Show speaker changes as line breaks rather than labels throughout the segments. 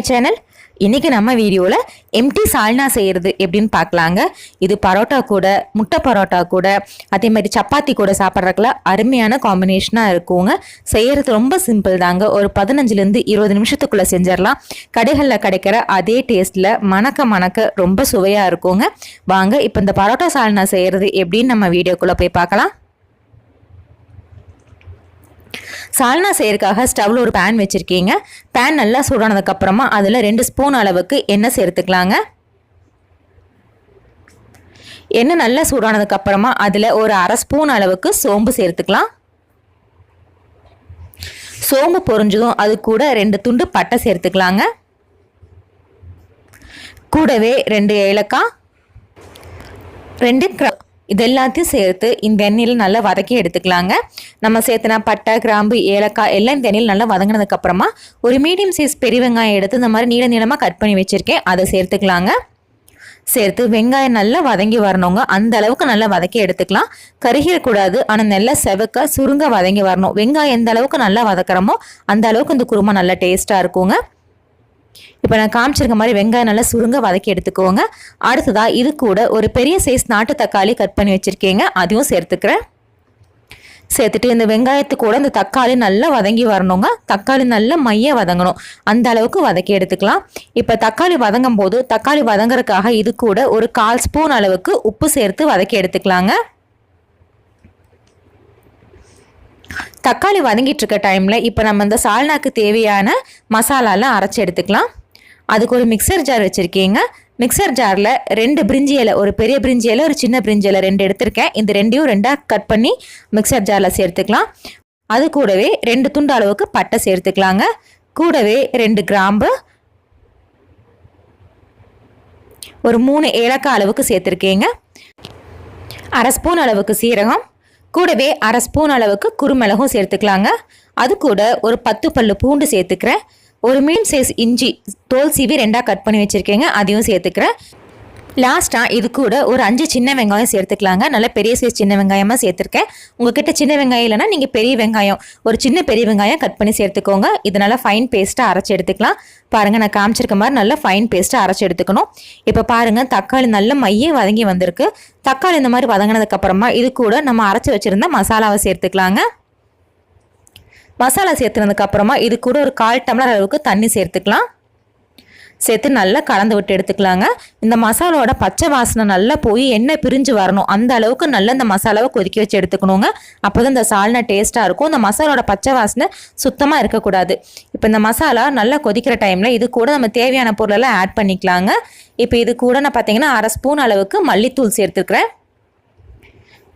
My channel இன்றைக்கி நம்ம வீடியோவில் எம்டி சால்னா செய்கிறது எப்படின்னு பார்க்கலாங்க. இது பரோட்டா கூட முட்டை பரோட்டா கூட அதே மாதிரி சப்பாத்தி கூட சாப்பிட்றதுக்குள்ள அருமையான காம்பினேஷனாக இருக்குங்க. செய்கிறது ரொம்ப சிம்பிள் தாங்க. ஒரு பதினஞ்சுலேருந்து இருபது நிமிஷத்துக்குள்ளே செஞ்சிடலாம். கடைகளில் கிடைக்கிற அதே டேஸ்ட்டில் மணக்க மணக்க ரொம்ப சுவையாக இருக்குங்க. வாங்க இப்போ இந்த பரோட்டா சால்னா செய்கிறது எப்படின்னு நம்ம வீடியோக்குள்ளே போய் பார்க்கலாம். சால்னா செய்யறதுக்காக ஸ்டவ்வில் ஒரு பேன் வச்சுருக்கீங்க. பேன் நல்லா சூடானதுக்கப்புறமா அதில் ரெண்டு ஸ்பூன் அளவுக்கு எண்ணெய் சேர்த்துக்கலாங்க. எண்ணெய் நல்லா சூடானதுக்கப்புறமா அதில் ஒரு அரை ஸ்பூன் அளவுக்கு சோம்பு சேர்த்துக்கலாம். சோம்பு பொரிஞ்சதும் அது கூட ரெண்டு துண்டு பட்டை சேர்த்துக்கலாங்க. கூடவே ரெண்டு ஏலக்காய் ரெண்டு க்ரா இது எல்லாத்தையும் சேர்த்து இந்த எண்ணெயில் நல்லா வதக்கி எடுத்துக்கலாங்க. நம்ம சேர்த்துனா பட்டை கிராம்பு ஏலக்காய் எல்லாம் இந்த எண்ணெயில் நல்லா வதங்கினதுக்கப்புறமா ஒரு மீடியம் சைஸ் பெரிய வெங்காயம் எடுத்து இந்த மாதிரி நீள நீளமாக கட் பண்ணி வச்சுருக்கேன். அதை சேர்த்துக்கலாங்க. சேர்த்து வெங்காயம் நல்லா வதங்கி வரணுங்க. அந்த அளவுக்கு நல்லா வதக்கி எடுத்துக்கலாம். கருகிடக்கூடாது. ஆனால் நல்லா செவக்க சுருங்க வதங்கி வரணும். வெங்காயம் எந்த அளவுக்கு நல்லா வதக்குறோமோ அந்த அளவுக்கு இந்த குருமா நல்லா டேஸ்ட்டாக இருக்குங்க. இப்போ நான் காமிச்சிருக்க மாதிரி வெங்காயம் நல்லா சுருங்க வதக்கி எடுத்துக்கோங்க. அடுத்ததாக இது கூட ஒரு பெரிய சைஸ் நாட்டு தக்காளி கட் பண்ணி வச்சுருக்கீங்க. அதையும் சேர்த்துக்கிறேன். சேர்த்துட்டு இந்த வெங்காயத்து கூட இந்த தக்காளி நல்லா வதங்கி வரணுங்க. தக்காளி நல்லா மைய வதங்கணும். அந்த அளவுக்கு வதக்கி எடுத்துக்கலாம். இப்போ தக்காளி வதங்கும் போது தக்காளி வதங்குறதுக்காக இது கூட ஒரு கால் ஸ்பூன் அளவுக்கு உப்பு சேர்த்து வதக்கி எடுத்துக்கலாங்க. தக்காளி வதங்கிட்டு இருக்க டைமில் இப்போ நம்ம இந்த சால்னாக்கு தேவையான மசாலாலாம் அரைச்சி எடுத்துக்கலாம். அதுக்கு ஒரு மிக்சர் ஜார் வச்சுருக்கீங்க. மிக்சர் ஜாரில் ரெண்டு பிரிஞ்சி இலை ஒரு பெரிய பிரிஞ்சி இலை ஒரு சின்ன பிரிஞ்சி இலை ரெண்டு எடுத்திருக்கேன். இந்த ரெண்டையும் ரெண்டாக கட் பண்ணி மிக்சர் ஜாரில் சேர்த்துக்கலாம். அது கூடவே ரெண்டு துண்டு அளவுக்கு பட்டை சேர்த்துக்கலாங்க. கூடவே ரெண்டு கிராம்பு ஒரு மூணு ஏலக்காய் அளவுக்கு சேர்த்துருக்கீங்க. அரை ஸ்பூன் அளவுக்கு சீரகம் கூடவே அரை ஸ்பூன் அளவுக்கு குருமிளகும் சேர்த்துக்கலாங்க. அது கூட ஒரு பத்து பல்லு பூண்டு சேர்த்துக்கிறேன். ஒரு மீன் சைஸ் இஞ்சி தோல் சீவி ரெண்டாக கட் பண்ணி வச்சுருக்கேங்க. அதையும் சேர்த்துக்கிறேன். லாஸ்ட்டாக இது கூட ஒரு அஞ்சு சின்ன வெங்காயம் சேர்த்துக்கலாங்க. நல்ல பெரிய சைஸ் சின்ன வெங்காயமாக சேர்த்துருக்கேன். உங்ககிட்ட சின்ன வெங்காயம் இல்லைன்னா நீங்கள் பெரிய வெங்காயம் ஒரு சின்ன பெரிய வெங்காயம் கட் பண்ணி சேர்த்துக்கோங்க. இது நல்லா ஃபைன் பேஸ்ட்டாக அரைச்சி எடுத்துக்கலாம். பாருங்கள் நான் காமிச்சிருக்க மாதிரி நல்லா ஃபைன் பேஸ்ட்டாக அரைச்சி எடுத்துக்கணும். இப்போ பாருங்கள் தக்காளி நல்ல மைய வதங்கி வந்திருக்கு. தக்காளி இந்த மாதிரி வதங்கினதுக்கப்புறமா இது கூட நம்ம அரைச்சி வச்சுருந்த மசாலாவை சேர்த்துக்கலாங்க. மசாலா சேர்த்துனதுக்கப்புறமா இது கூட ஒரு கால் டம்ளர் அளவுக்கு தண்ணி சேர்த்துக்கலாம். சேர்த்து நல்லா கலந்து விட்டு எடுத்துக்கலாங்க. இந்த மசாலாவோட பச்சை வாசனை நல்லா போய் எண்ணெய் பிரிஞ்சு வரணும். அந்த அளவுக்கு நல்லா இந்த மசாலாவை கொதிக்க வச்சு எடுத்துக்கணுங்க. அப்போ தான் இந்த சால்னா டேஸ்ட்டாக இருக்கும். இந்த மசாலாவோட பச்சை வாசனை சுத்தமாக இருக்கக்கூடாது. இப்போ இந்த மசாலா நல்லா கொதிக்கிற டைமில் இது கூட நம்ம தேவையான பொருளெல்லாம் ஆட் பண்ணிக்கலாங்க. இப்போ இது கூட நான் பார்த்தீங்கன்னா அரை ஸ்பூன் அளவுக்கு மல்லித்தூள் சேர்த்துக்கிறேன்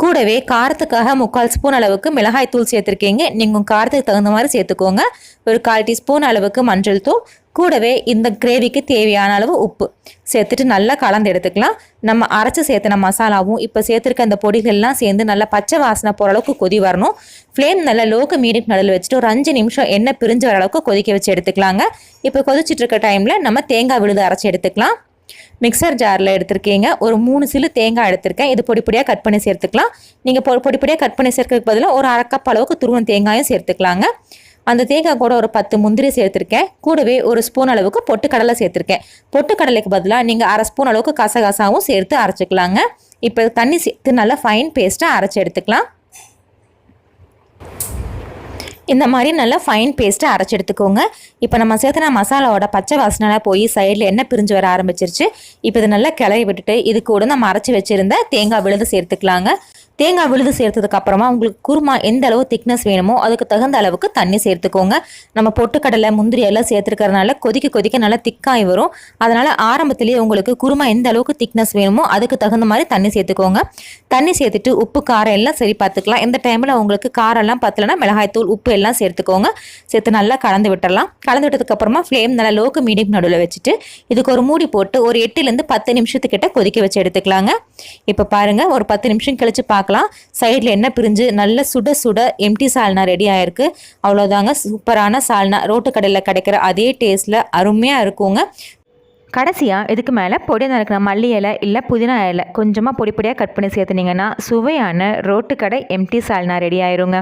கூடவே காரத்துக்காக முக்கால் ஸ்பூன் அளவுக்கு மிளகாய் தூள் சேர்த்துருக்கீங்க. நீங்கள் காரத்துக்கு தகுந்த மாதிரி சேர்த்துக்கோங்க. ஒரு கால் டீஸ்பூன் அளவுக்கு மஞ்சள் தூள் கூடவே இந்த கிரேவிக்கு தேவையான அளவு உப்பு. சேர்த்துட்டு நல்லா கலந்து எடுத்துக்கலாம். நம்ம அரைச்சி சேர்த்துன மசாலாவும் இப்போ சேர்த்துருக்க அந்த பொடிகள்லாம் சேர்ந்து நல்லா பச்சை வாசனை போகிற அளவுக்கு கொதி வரணும். ஃப்ளேம் நல்லா லோக்கு மீடியம் நடுவில் வச்சுட்டு ஒரு அஞ்சு நிமிஷம் எண்ணெய் பிரிஞ்சு வர அளவுக்கு கொதிக்க வச்சு எடுத்துக்கலாங்க. இப்போ கொதிச்சிட்டு இருக்க டைமில் நம்ம தேங்காய் விழுது அரைச்சி எடுத்துக்கலாம். மிக்சர் ஜாரில் எடுத்திருக்கீங்க. ஒரு மூணு சிலு தேங்காய் எடுத்திருக்கேன். இது பொடி பொடியாக கட் பண்ணி சேர்த்துக்கலாம். நீங்கள் பொ பொடி பொடியாக கட் பண்ணி சேர்க்கறதுக்கு பதிலாக ஒரு அரை கப் அளவுக்கு துருவன் தேங்காயும் சேர்த்துக்கலாங்க. அந்த தேங்காய் கூட ஒரு பத்து முந்திரி சேர்த்துருக்கேன். கூடவே ஒரு ஸ்பூன் அளவுக்கு பொட்டுக்கடலை சேர்த்துருக்கேன். பொட்டுக்கடலைக்கு பதிலாக நீங்கள் அரை ஸ்பூன் அளவுக்கு கசகசாவும் சேர்த்து அரைச்சிக்கலாங்க. இப்போ தண்ணி சேர்த்து நல்லா ஃபைன் பேஸ்ட்டாக அரைச்சி எடுத்துக்கலாம். இந்த மாதிரி நல்லா ஃபைன் பேஸ்ட்டை அரைச்சி எடுத்துக்கோங்க. இப்போ நம்ம சேர்த்துன மசாலாவோட பச்சை வாசனைலாம் போய் சைடில் எண்ணெய் பிரிஞ்சு வர ஆரம்பிச்சிருச்சு. இப்போ இது நல்லா கிளறி விட்டுட்டு இது கூட நம்ம அரைச்சி வச்சுருந்த தேங்காய் விழுது சேர்த்துக்கலாங்க. தேங்காய் விழுது சேர்த்ததுக்கு அப்புறமா உங்களுக்கு குருமா எந்த அளவு திக்னஸ் வேணுமோ அதுக்கு தகுந்த அளவுக்கு தண்ணி சேர்த்துக்கோங்க. நம்ம பொட்டுக்கடலை முந்திரி எல்லாம் சேர்த்துருக்கறனால கொதிக்க கொதிக்க நல்லா திக்காய் வரும். அதனால் ஆரம்பத்திலேயே உங்களுக்கு குருமா எந்த அளவுக்கு திக்னஸ் வேணுமோ அதுக்கு தகுந்த மாதிரி தண்ணி சேர்த்துக்கோங்க. தண்ணி சேர்த்துட்டு உப்பு காரம் எல்லாம் சரி பார்த்துக்கலாம். இந்த டைமில் உங்களுக்கு காரம்லாம் எல்லாம் பத்தலைன்னா மிளகாய்த்தூள் உப்பு எல்லாம் சேர்த்துக்கோங்க. சேர்த்து நல்லா கலந்து விட்டுறலாம். கலந்து விட்டதுக்கப்புறமா ஃப்ளேம் நல்லா லோக்கு மீடியம் நடுவில் வச்சுட்டு இதுக்கு ஒரு மூடி போட்டு ஒரு எட்டுலேருந்து பத்து நிமிஷத்துக்கிட்ட கொதிக்க வச்சு எடுத்துக்கலாங்க. இப்போ பாருங்கள் ஒரு பத்து நிமிஷம் கழிச்சு பார்க்கலாம். சைடில் என்ன பிரிஞ்சு நல்ல சுட சுட எம்டி சால்னா ரெடி ஆயிருக்கு. அவ்வளோதாங்க சூப்பரான சால்னா ரோட்டு கடையில் கிடைக்கிற அதே டேஸ்ட்டில் அருமையாக இருக்குங்க. கடைசியாக இதுக்கு மேலே பொடி நறுக்கிற மல்லி இலை இல்லை புதினா இலை கொஞ்சமாக பொடி பொடியாக கட் பண்ணி சேர்த்துனீங்கன்னா சுவையான ரோட்டு கடை எம்டி சால்னா ரெடி ஆயிருங்க.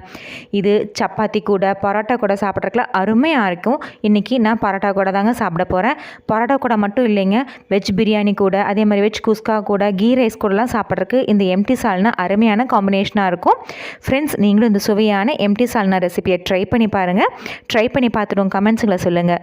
இது சப்பாத்தி கூட பரோட்டா கூட சாப்பிட்றதுக்குலாம் அருமையாக இருக்கும். இன்றைக்கி நான் பரோட்டா கூட தாங்க சாப்பிட போகிறேன் பரோட்டா கூட மட்டும் இல்லைங்க வெஜ் பிரியாணி கூட அதே மாதிரி வெஜ் குஸ்கா கூட கீ ரைஸ் கூடலாம் சாப்பிட்றதுக்கு இந்த எம்டி சால்னா அருமையான காம்பினேஷனாக இருக்கும். ஃப்ரெண்ட்ஸ் நீங்களும் இந்த சுவையான எம்டி சால்னா ரெசிபியை ட்ரை பண்ணி பாருங்கள் ட்ரை பண்ணி பார்த்துட்டு கமெண்ட்ஸுங்களை சொல்லுங்கள்